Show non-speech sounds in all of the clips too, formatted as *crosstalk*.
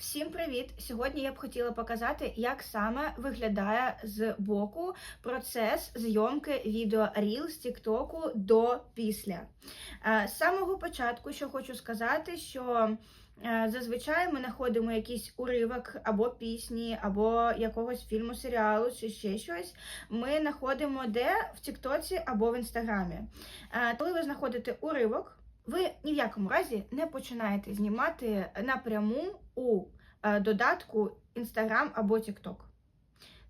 Всім привіт! Сьогодні я б хотіла показати, як саме виглядає з боку процес зйомки відео Reel з Тіктоку до після. Е, З самого початку, що хочу сказати, що е, зазвичай ми знаходимо якийсь уривок або пісні, або якогось фільму, серіалу чи ще щось. Ми знаходимо де в Тіктоці або в Інстаграмі. Е, Коли ви знаходите уривок. Ви ні в якому разі не починаєте знімати напряму у е, додатку Instagram або TikTok.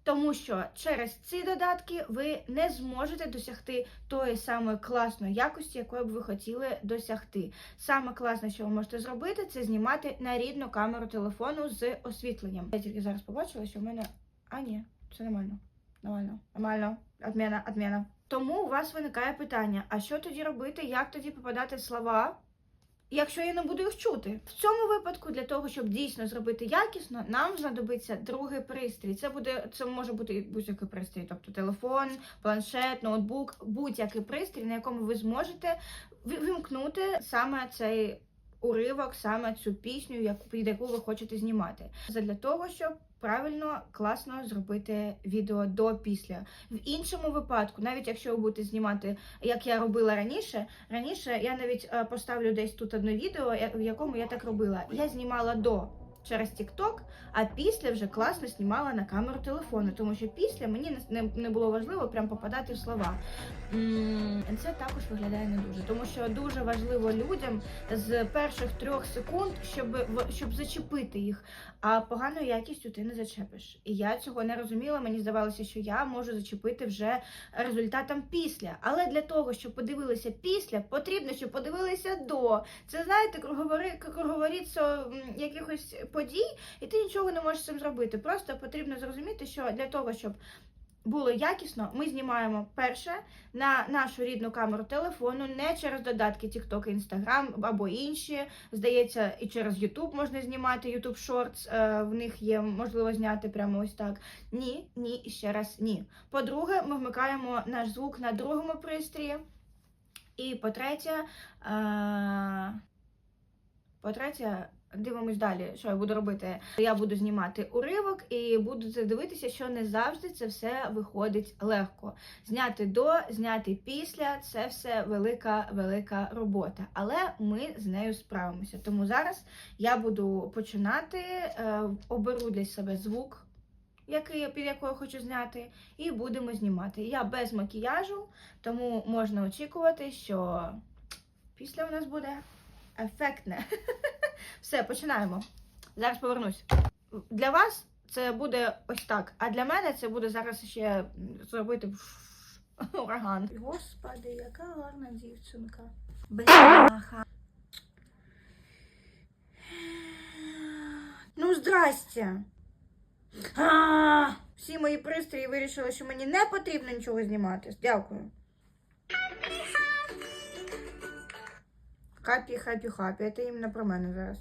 Тому що через ці додатки ви не зможете досягти тої самої класної якості, якої б ви хотіли досягти. Саме класне, що ви можете зробити, це знімати на рідну камеру телефону з освітленням. Я тільки зараз побачила, що в мене. А, ні, це нормально. Нормально, нормально. Адміна, адміна. Тому у вас виникає питання: а що тоді робити, як тоді попадати в слова, якщо я не буду їх чути? В цьому випадку, для того, щоб дійсно зробити якісно, нам знадобиться другий пристрій. Це буде, це може бути будь-який пристрій, тобто телефон, планшет, ноутбук, будь-який пристрій, на якому ви зможете ви- вимкнути саме цей. Уривок, саме цю пісню, яку під яку ви хочете знімати, для того, щоб правильно класно зробити відео до після. В іншому випадку, навіть якщо ви будете знімати, як я робила раніше, раніше я навіть е, поставлю десь тут одне відео, в якому я так робила. Я знімала до через TikTok, а після вже класно знімала на камеру телефону, тому що після мені не, було важливо прям попадати в слова. Це також виглядає не дуже, тому що дуже важливо людям з перших трьох секунд, щоб щоб зачепити їх. А поганою якістю ти не зачепиш. І я цього не розуміла. Мені здавалося, що я можу зачепити вже результатом після. Але для того, щоб подивилися після, потрібно, щоб подивилися до. Це знаєте, круговоріцо якихось подій, і ти нічого не можеш цим зробити. Просто потрібно зрозуміти, що для того, щоб було якісно, ми знімаємо перше на нашу рідну камеру телефону, не через додатки TikTok, Instagram або інші. Здається, і через YouTube можна знімати YouTube Shorts, е, в них є можливо зняти прямо ось так. Ні, ні, і ще раз ні. По-друге, ми вмикаємо наш звук на другому пристрої. І по-третє, е, по-третє, дивимось далі, що я буду робити. Я буду знімати уривок і буду це дивитися, що не завжди це все виходить легко. Зняти до, зняти після це все велика, велика робота. Але ми з нею справимося. Тому зараз я буду починати, е, оберу для себе звук. Який, під якою хочу зняти, і будемо знімати. Я без макіяжу, тому можна очікувати, що після у нас буде ефектне. *laughs* Все, починаємо. Зараз повернусь. Для вас це буде ось так, а для мене це буде зараз ще зробити ураган. Господи, яка гарна дівчинка. Бляха. Ну, здрасте. А, Всі мої пристрої вирішили, що мені не потрібно нічого знімати. Дякую. Хапі, хапі, хапі. Це іменно про мене зараз.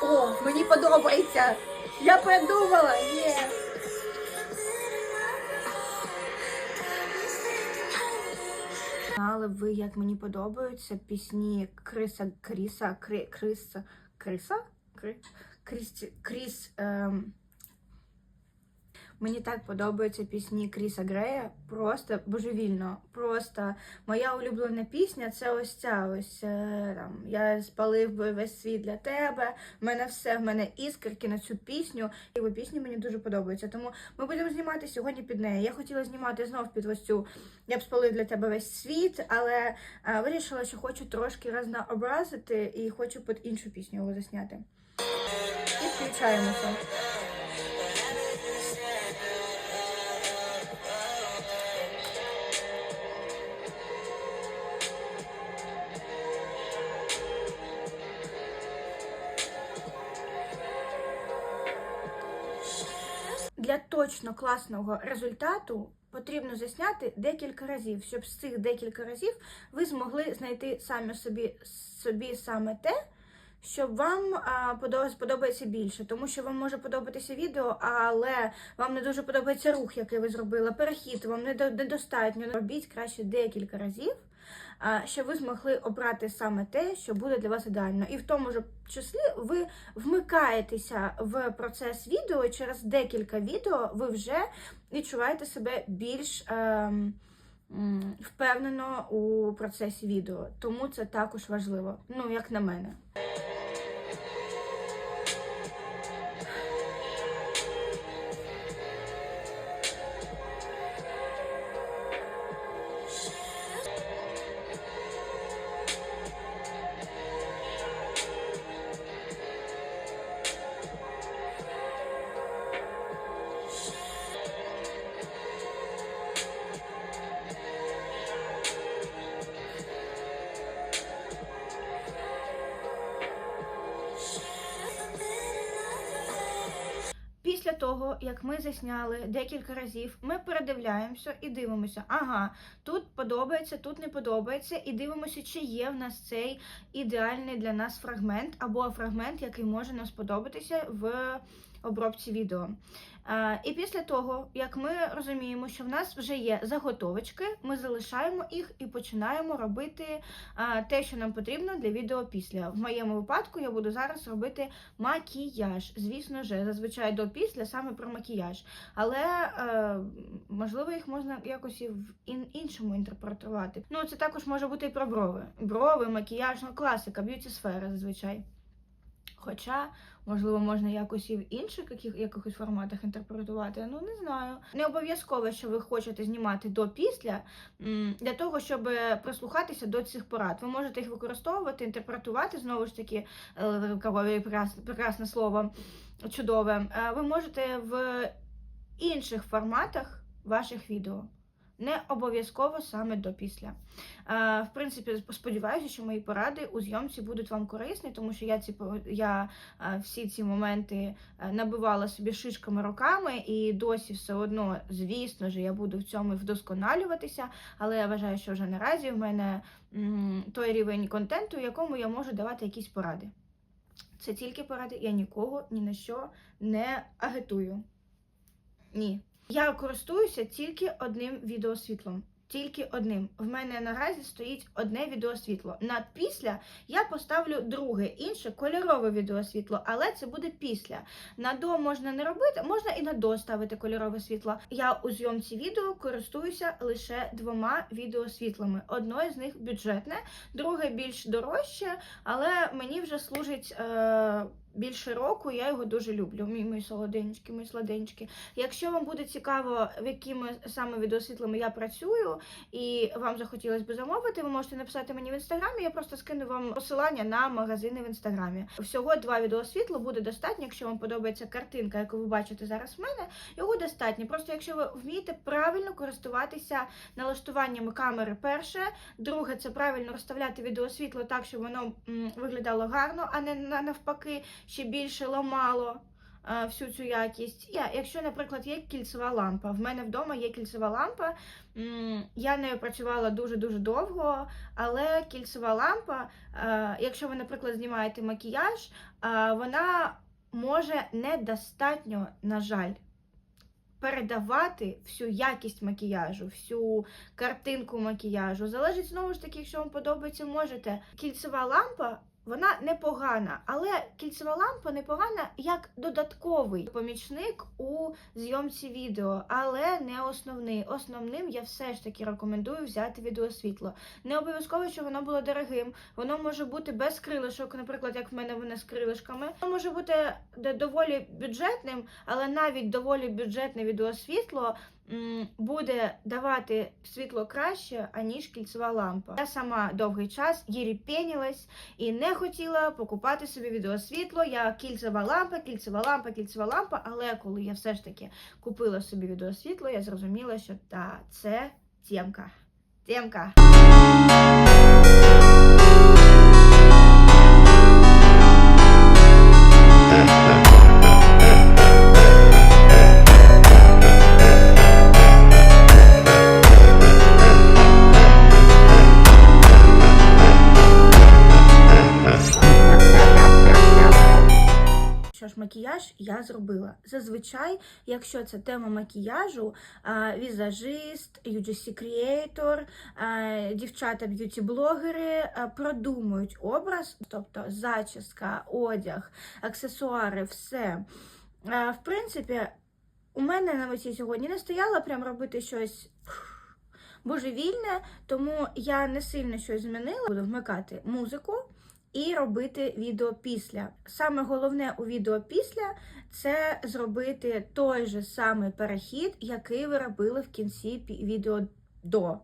О, мені подобається. Я придумала. Є. Знали ви, як мені подобаються пісні Криса Кріса, Кри, Криса, Криса? Кри, Кріс, Кріс, ем, Мені так подобаються пісні Кріса Грея. Просто божевільно. Просто моя улюблена пісня це ось ця ось е, там Я спалив би весь світ для тебе. В мене все, в мене іскорки на цю пісню. Його пісні мені дуже подобаються. Тому ми будемо знімати сьогодні під неї. Я хотіла знімати знов під ось цю Я б спалив для тебе весь світ, але е, вирішила, що хочу трошки разнообразити і хочу під іншу пісню його засняти. І включаємося. Точно класного результату потрібно засняти декілька разів, щоб з цих декілька разів ви змогли знайти самі собі, собі саме те, що вам а, подо- сподобається більше, тому що вам може подобатися відео, але вам не дуже подобається рух, який ви зробили, перехід вам не до- недостатньо. Робіть краще декілька разів, щоб ви змогли обрати саме те, що буде для вас ідеально. І в тому ж числі ви вмикаєтеся в процес відео, і через декілька відео ви вже відчуваєте себе більш. ем, Впевнено у процесі відео, тому це також важливо. Ну, як на мене. Після того, як ми засняли декілька разів, ми передивляємося і дивимося, ага, тут подобається, тут не подобається, і дивимося, чи є в нас цей ідеальний для нас фрагмент або фрагмент, який може нам сподобатися в обробці відео. І після того, як ми розуміємо, що в нас вже є заготовочки, ми залишаємо їх і починаємо робити те, що нам потрібно для відео після. В моєму випадку я буду зараз робити макіяж. Звісно ж, зазвичай до після саме про макіяж. Але е, можливо їх можна якось і в іншому інтерпретувати. Ну, це також може бути і про брови. Брови, макіяж, ну класика, б'юті сфера зазвичай. Хоча, можливо, можна якось і в інших яких, якихось форматах інтерпретувати. Ну, не знаю. Не обов'язково, що ви хочете знімати до-після, для того, щоб прислухатися до цих порад. Ви можете їх використовувати, інтерпретувати, знову ж таки, е, кавові прекрасне, прекрасне слово, чудове. Е, Ви можете в інших форматах ваших відео. Не обов'язково саме до після. В принципі, сподіваюся, що мої поради у зйомці будуть вам корисні, тому що я ці я всі ці моменти е, набивала собі шишками роками, і досі все одно, звісно ж, я буду в цьому вдосконалюватися. Але я вважаю, що вже наразі в мене той рівень контенту, в якому я можу давати якісь поради. Це тільки поради, я нікого ні на що не агітую. Ні. Я користуюся тільки одним відеосвітлом. Тільки одним. В мене наразі стоїть одне відеосвітло. На після я поставлю друге, інше кольорове відеосвітло, але це буде після. На до можна не робити, можна і на до ставити кольорове світло. Я у зйомці відео користуюся лише двома відеосвітлами. Одне з них бюджетне, друге більш дорожче, але мені вже служить. Е- Більше року я його дуже люблю. Мій мої солоденькі, мої сладенькі. Якщо вам буде цікаво, якими саме відеосвітлами я працюю, і вам захотілося б замовити, ви можете написати мені в інстаграмі. Я просто скину вам посилання на магазини в інстаграмі. Всього два відеосвітла буде достатньо. Якщо вам подобається картинка, яку ви бачите зараз в мене, його достатньо. Просто якщо ви вмієте правильно користуватися налаштуваннями камери, перше, друге, це правильно розставляти відеосвітло так, щоб воно м, виглядало гарно, а не навпаки ще більше ламало е, всю цю якість. Я, якщо, наприклад, є кільцева лампа, в мене вдома є кільцева лампа. Я нею працювала дуже-дуже довго, але кільцева лампа, е, якщо ви, наприклад, знімаєте макіяж, е, вона може недостатньо, на жаль. Передавати всю якість макіяжу, всю картинку макіяжу. Залежить знову ж таки, якщо вам подобається, можете. Кільцева лампа вона непогана, але кільцева лампа непогана як додатковий помічник у зйомці відео, але не основний. Основним я все ж таки рекомендую взяти відеосвітло. Не обов'язково, що воно було дорогим. Воно може бути без крилишок, наприклад, як в мене воно з крилишками. Воно може бути доволі бюджетним, але навіть доволі бюджетне відеосвітло буде давати світло краще, аніж кільцева лампа. Я сама довгий час єріпенілась і не хотіла покупати собі відеосвітло. Я кільцева лампа, кільцева лампа, кільцева лампа. Але коли я все ж таки купила собі відеосвітло, я зрозуміла, що та це тємка. Тємка. Я зробила. Зазвичай, якщо це тема макіяжу, візажист, UGC creator, дівчата б'юті-блогери продумують образ, тобто зачіска, одяг, аксесуари, все. В принципі, у мене на меті сьогодні не стояло прям робити щось божевільне, тому я не сильно щось змінила. Буду вмикати музику і робити відео після. Саме головне у відео після це зробити той же самий перехід, який ви робили в кінці відео до.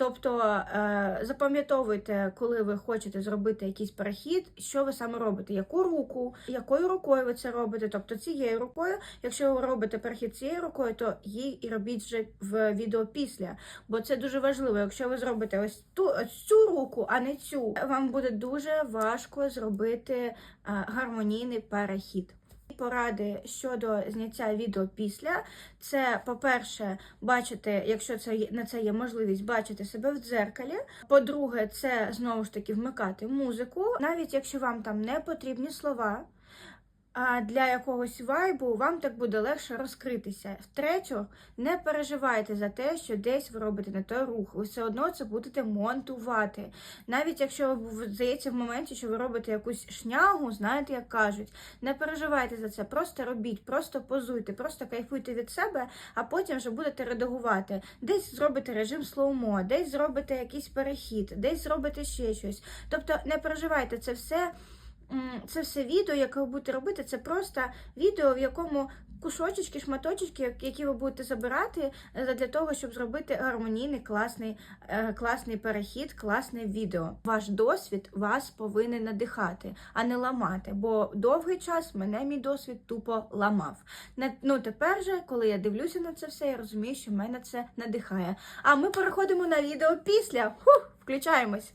Тобто е, запам'ятовуйте, коли ви хочете зробити якийсь перехід, що ви саме робите, яку руку, якою рукою ви це робите, тобто цією рукою. Якщо ви робите перехід цією рукою, то їй і робіть вже в відео після. Бо це дуже важливо. Якщо ви зробите ось ту ось цю руку, а не цю, вам буде дуже важко зробити е, гармонійний перехід. Поради щодо зняття відео після, це, по-перше, бачити, якщо це на це є можливість, бачити себе в дзеркалі. По-друге, це знову ж таки вмикати музику, навіть якщо вам там не потрібні слова. А для якогось вайбу вам так буде легше розкритися. Втретє, не переживайте за те, що десь ви робите не той рух. Ви все одно це будете монтувати. Навіть якщо здається в моменті, що ви робите якусь шнягу, знаєте, як кажуть, не переживайте за це, просто робіть, просто позуйте, просто кайфуйте від себе, а потім вже будете редагувати. Десь зробите режим слоумо, десь зробите якийсь перехід, десь зробите ще щось. Тобто не переживайте це все. Це все відео, яке ви будете робити, це просто відео, в якому кусочки, шматочки, які ви будете забирати е, для того, щоб зробити гармонійний, класний, е, класний перехід, класне відео. Ваш досвід вас повинен надихати, а не ламати. Бо довгий час мене мій досвід тупо ламав. Ну тепер же, коли я дивлюся на це все, я розумію, що мене це надихає. А ми переходимо на відео після. Фух, включаємось.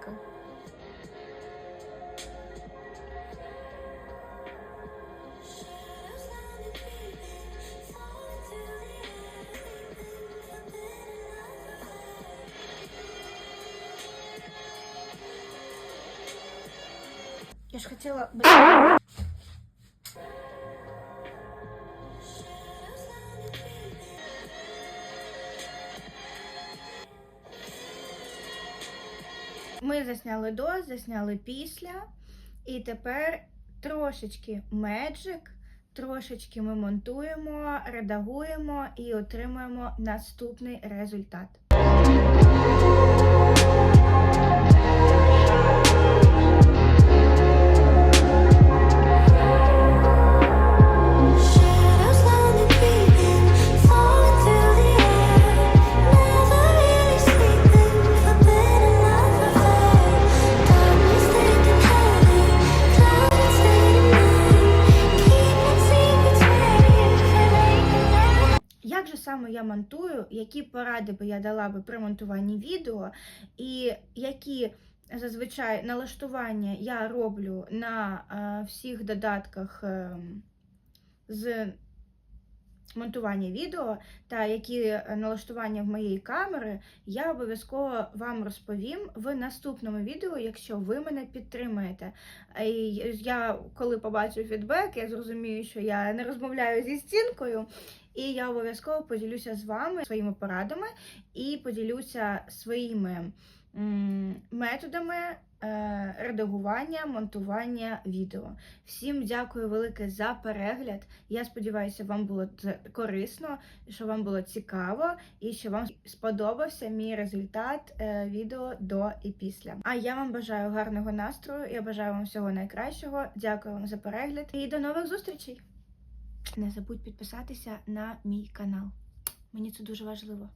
Дебелка. Я ж хотіла. Ми засняли до, засняли після, і тепер трошечки меджик, трошечки ми монтуємо, редагуємо і отримуємо наступний результат. Які поради би я дала би при монтуванні відео, і які зазвичай налаштування я роблю на е, всіх додатках е, з монтування відео, та які е, налаштування в моєї камери, я обов'язково вам розповім в наступному відео, якщо ви мене підтримаєте. Я, коли побачу фідбек, я зрозумію, що я не розмовляю зі стінкою. І я обов'язково поділюся з вами своїми порадами і поділюся своїми методами е, редагування, монтування відео. Всім дякую велике за перегляд. Я сподіваюся, вам було корисно, що вам було цікаво і що вам сподобався мій результат е, відео до і після. А я вам бажаю гарного настрою. Я бажаю вам всього найкращого. Дякую вам за перегляд і до нових зустрічей! Не забудь підписатися на мій канал. Мені це дуже важливо.